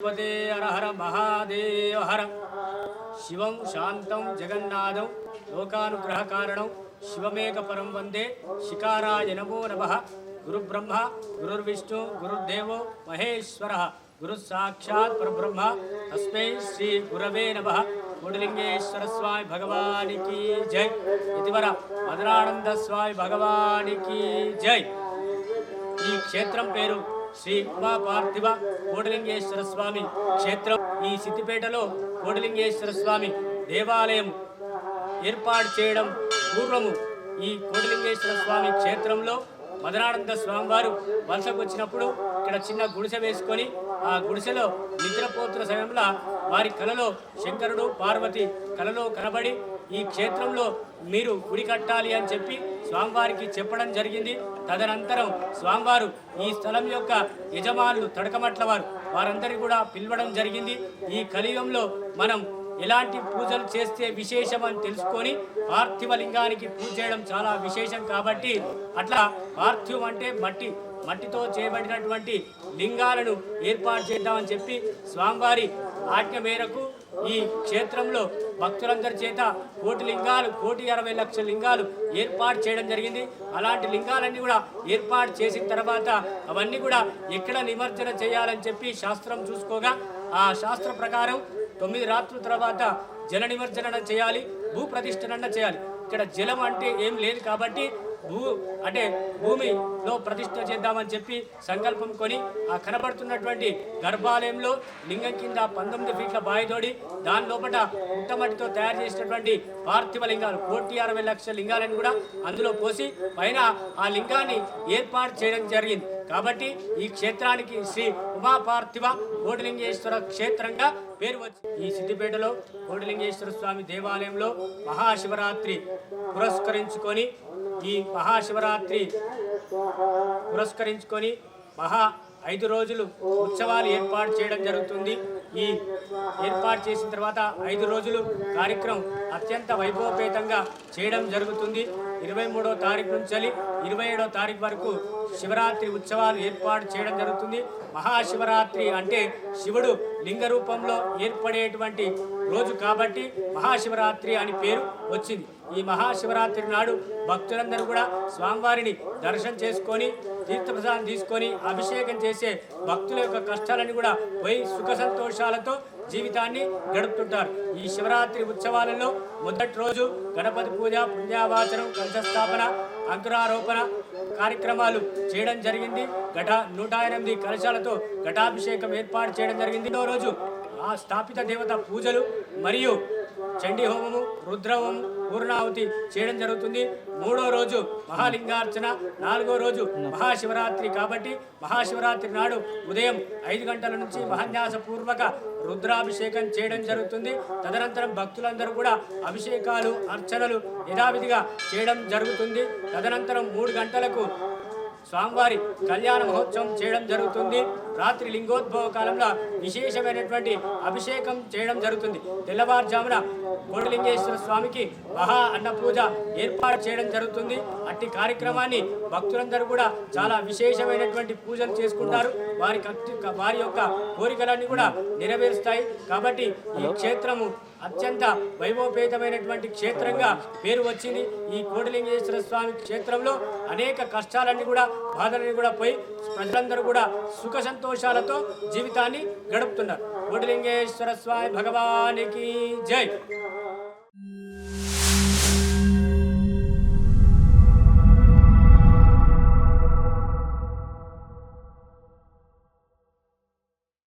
పతే హర మహాదేవ హర శివం శాంతం జగన్నాథం లోకానుగ్రహకారణం శివమేక పరం వందే శికారాయ నమో నమ గురుబ్రహ్మ గురుర్విష్ణు గురుర్దేవో మహేశ్వర గురుసాక్షాత్ పరబ్రహ్మ తస్మై శ్రీ గురవే నమ కోటిలింగేశ్వర స్వామి భగవానికి జై ఇదివర మధురానంద స్వామి భగవానికి జై ఈ క్షేత్రం పేరు శ్రీ ఉమా పార్థివ కోటిలింగేశ్వర స్వామి క్షేత్రం ఈ సిద్దిపేటలో కోటిలింగేశ్వర స్వామి దేవాలయం ఏర్పాటు చేయడం పూర్వము ఈ కోటిలింగేశ్వర స్వామి క్షేత్రంలో మదనానంద స్వామివారు వలసకు వచ్చినప్పుడు ఇక్కడ చిన్న గుడిసె వేసుకొని ఆ గుడిసెలో నిద్రపోతున్న సమయంలో వారి కలలో శంకరుడు పార్వతి కలలో కనబడి ఈ క్షేత్రంలో మీరు గుడి కట్టాలి అని చెప్పి స్వామివారికి చెప్పడం జరిగింది. తదనంతరం స్వామివారు ఈ స్థలం యొక్క యజమానులు తడకమట్ల వారు వారందరినీ కూడా పిలవడం జరిగింది. ఈ కలియుగంలో మనం ఎలాంటి పూజలు చేస్తే విశేషం అని తెలుసుకొని పార్థివ లింగానికి పూజ చేయడం చాలా విశేషం కాబట్టి అట్లా పార్థివం అంటే మట్టి మట్టితో చేయబడినటువంటి లింగాలను ఏర్పాటు చేద్దామని చెప్పి స్వామివారి ఆజ్ఞ మేరకు ఈ క్షేత్రంలో భక్తులందరి చేత కోటి లింగాలు కోటి అరవై లక్షల లింగాలు ఏర్పాటు చేయడం జరిగింది. అలాంటి లింగాలన్నీ కూడా ఏర్పాటు చేసిన తర్వాత అవన్నీ కూడా ఎక్కడ నిమజ్జన చేయాలని చెప్పి శాస్త్రం చూసుకోగా ఆ శాస్త్ర ప్రకారం తొమ్మిది రాత్రుల తర్వాత జల నిమజ్జనం చేయాలి భూ ప్రతిష్టన చేయాలి. ఇక్కడ జలం అంటే ఏం లేదు కాబట్టి భూ అంటే భూమిలో ప్రతిష్ఠ చేద్దామని చెప్పి సంకల్పం కొని ఆ కనబడుతున్నటువంటి గర్భాలయంలో లింగం కింద పంతొమ్మిది ఫీట్ల బాయితోడి దాని లోపల ఉట్టమట్టితో తయారు చేసినటువంటి పార్థివ లింగాలు కోటి అరవై లక్షల లింగాలను కూడా అందులో పోసి పైన ఆ లింగాన్ని ఏర్పాటు చేయడం జరిగింది. కాబట్టి ఈ క్షేత్రానికి శ్రీ ఉమాపార్థివ కోటిలింగేశ్వర క్షేత్రంగా పేరు వచ్చి ఈ సిద్దిపేటలో కోటిలింగేశ్వర స్వామి దేవాలయంలో మహాశివరాత్రి పురస్కరించుకొని ఈ మహాశివరాత్రి పురస్కరించుకొని మహా ఐదు రోజులు ఉత్సవాలు ఏర్పాటు చేయడం జరుగుతుంది. ఈ ఏర్పాటు చేసిన తర్వాత ఐదు రోజులు కార్యక్రమం అత్యంత వైభవపేతంగా చేయడం జరుగుతుంది. ఇరవై మూడో తారీఖు నుంచి ఇరవై ఏడో తారీఖు వరకు శివరాత్రి ఉత్సవాలు ఏర్పాటు చేయడం జరుగుతుంది. మహాశివరాత్రి అంటే శివుడు లింగ రూపంలో ఏర్పడేటువంటి రోజు కాబట్టి మహాశివరాత్రి అని పేరు వచ్చింది. ఈ మహాశివరాత్రి నాడు భక్తులందరూ కూడా స్వామివారిని దర్శనం చేసుకొని తీర్థప్రసాదం తీసుకొని అభిషేకం చేసే భక్తుల యొక్క కష్టాలని కూడా పోయి సుఖ సంతోషాలతో జీవితాన్ని గడుపుతుంటారు. ఈ శివరాత్రి ఉత్సవాలలో మొదటి రోజు గణపతి పూజ పుణ్యావాచనం కలశస్థాపన అంకురారోపణ కార్యక్రమాలు చేయడం జరిగింది. ఘట నూట ఎనిమిది కలశాలతో ఘటాభిషేకం ఏర్పాటు చేయడం జరిగింది. రోజు ఆ స్థాపిత దేవత పూజలు మరియు చండీ హోమము రుద్రహోమం పూర్ణాహుతి చేయడం జరుగుతుంది. మూడో రోజు మహాలింగార్చన నాలుగో రోజు మహాశివరాత్రి కాబట్టి మహాశివరాత్రి నాడు ఉదయం ఐదు గంటల నుంచి మహాన్యాస పూర్వక రుద్రాభిషేకం చేయడం జరుగుతుంది. తదనంతరం భక్తులందరూ కూడా అభిషేకాలు అర్చనలు యథావిధిగా చేయడం జరుగుతుంది. తదనంతరం మూడు గంటలకు స్వామివారి కళ్యాణ మహోత్సవం చేయడం జరుగుతుంది. రాత్రి లింగోద్భవ కాలంలో విశేషమైనటువంటి అభిషేకం చేయడం జరుగుతుంది. తెల్లవారుజామున కోటిలింగేశ్వర స్వామికి మహా అన్న పూజ ఏర్పాటు చేయడం జరుగుతుంది. అట్టి కార్యక్రమాన్ని భక్తులందరూ కూడా చాలా విశేషమైనటువంటి పూజలు చేసుకుంటారు. వారి వారి యొక్క కోరికలన్నీ కూడా నెరవేరుస్తాయి. కాబట్టి ఈ క్షేత్రము అత్యంత వైభవపేతమైనటువంటి క్షేత్రంగా పేరు వచ్చింది. ఈ కోటిలింగేశ్వర స్వామి క్షేత్రంలో అనేక కష్టాలన్నీ కూడా బాధలన్నీ కూడా పోయి ప్రజలందరూ కూడా సుఖ సంతోషాలతో జీవితాన్ని గడుపుతున్నారు. కోటిలింగేశ్వర స్వామి భగవానికి జై.